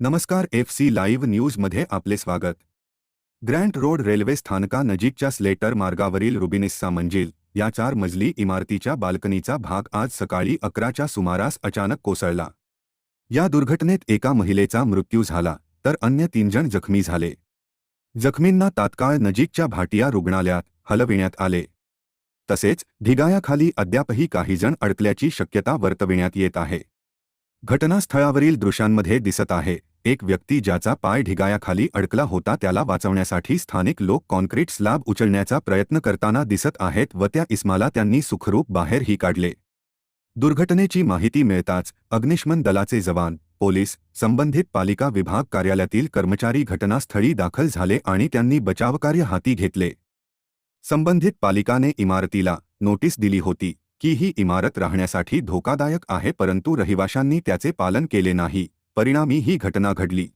नमस्कार F C live न्यूजमध्ये आपले स्वागत. ग्रँट रोड रेल्वे स्थानकानजीकच्या स्लेटर मार्गावरील रुबिनिस्सा मंजिल या चार मजली इमारतीच्या बाल्कनीचा भाग आज सकाळी अकराच्या सुमारास अचानक कोसळला. या दुर्घटनेत एका महिलेचा मृत्यू झाला तर अन्य तीन जण जखमी झाले. जखमींना तात्काळ नजीकच्या भाटिया रुग्णालयात हलविण्यात आले. तसेच ढिगायाखाली अद्यापही काहीजण अडकल्याची शक्यता वर्तविण्यात येत आहे. घटनास्थळावरील दृश्यांमध्ये दिसत आहे. एक व्यक्ती ज्याचा पाय ढिगायाखाली अडकला होता त्याला वाचवण्यासाठी स्थानिक लोक कॉन्क्रीट स्लॅब उचलण्याचा प्रयत्न करताना दिसत आहेत व त्या इस्माला त्यांनी सुखरूप बाहेरही काढले. दुर्घटनेची माहिती मिळताच अग्निशमन दलाचे जवान पोलीस संबंधित पालिका विभाग कार्यालयातील कर्मचारी घटनास्थळी दाखल झाले आणि त्यांनी बचावकार्य हाती घेतले. संबंधित पालिकाने इमारतीला नोटीस दिली होती. की ही इमारत राहण्यासाठी धोकादायक आहे परंतु रहिवाशांनी त्याचे पालन केले नाही. परिणामी ही घटना घडली.